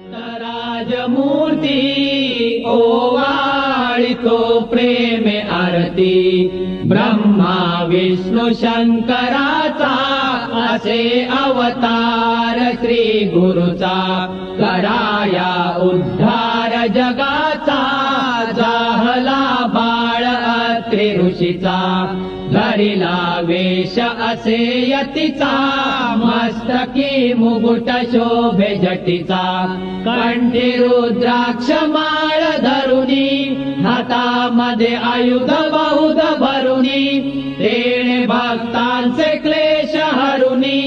राजमूर्ती ओवाळितो प्रेमे आरती. ब्रह्मा विष्णू शंकराचा असे अवतार श्री गुरुचा. कराया उद्धार जगाचा जाहला बाळ ऋषीचा. धरिला वेश असे यतीचा. मस्तकी मुकुट शोभे जटीचा कंठी रुद्राक्ष माळ धरुनी हातामध्ये आयुध बहुध भरुनी तेणे भक्तांचे क्लेश हरुनी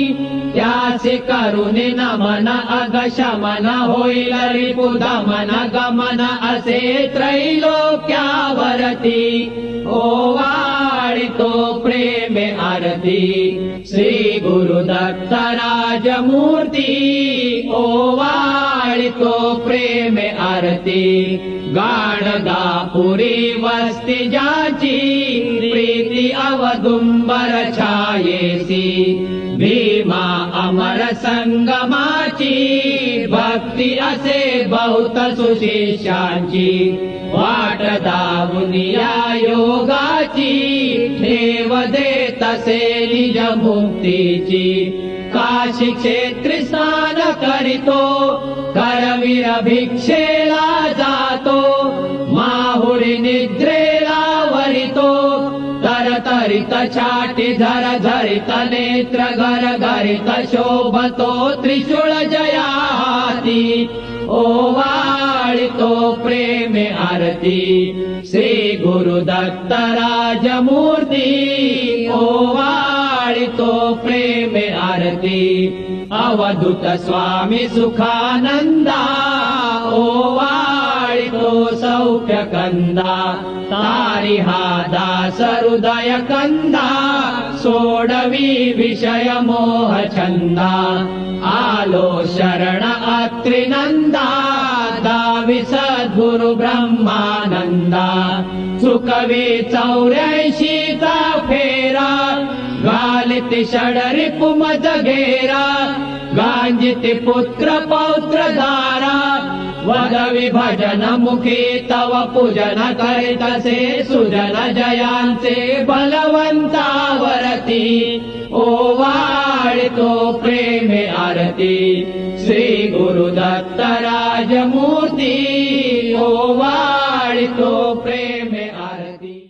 त्याचे करुणे नमन अगशमन होईल रिपुदमन गमन असे त्रैलोक्यावरती ओवाळितो प्रेमे श्री गुरुदत्त राजमूर्ती ओवाळितो प्रेमे आरती। गाणगापुरी वस्ती जाची प्रीती अवदुंबर छायेसी। भीमा अमर संगमाची भक्ती असे बहुत सुशिष्यांची वाट दे तसे निज मुक्तीची. काशी क्षेत्री स्नान करीतो करवीर भिक्षेला जातो माहुरी निद्रेला वरितो. तरतरित छाटी झर झरित नेत्र घर घरित शोभतो त्रिशूळ जयाती ओवाळितो प्रेमे आरती। श्री गुरुदत्त राजमूर्ती। ओवाळितो प्रेमे आरती। अवधूत स्वामी सुखानंदा। ओवाळितो सौख्य कंदा। तारी हा दास हृदय कंदा। सोडवी विषय मोह छंदा। आलो शरण ब्रह्मानंदा चुकवे चौऱ्याऐंशीचा फेरा गालिति षडरि पुमज घेरा गांजिति पुत्र पौत्र धारा वदवि भजन मुखी तव पूजन करितसे सुजन जयांचे बलवंतावरती तो प्रेम आरती। श्री गुरु ओ वाळितो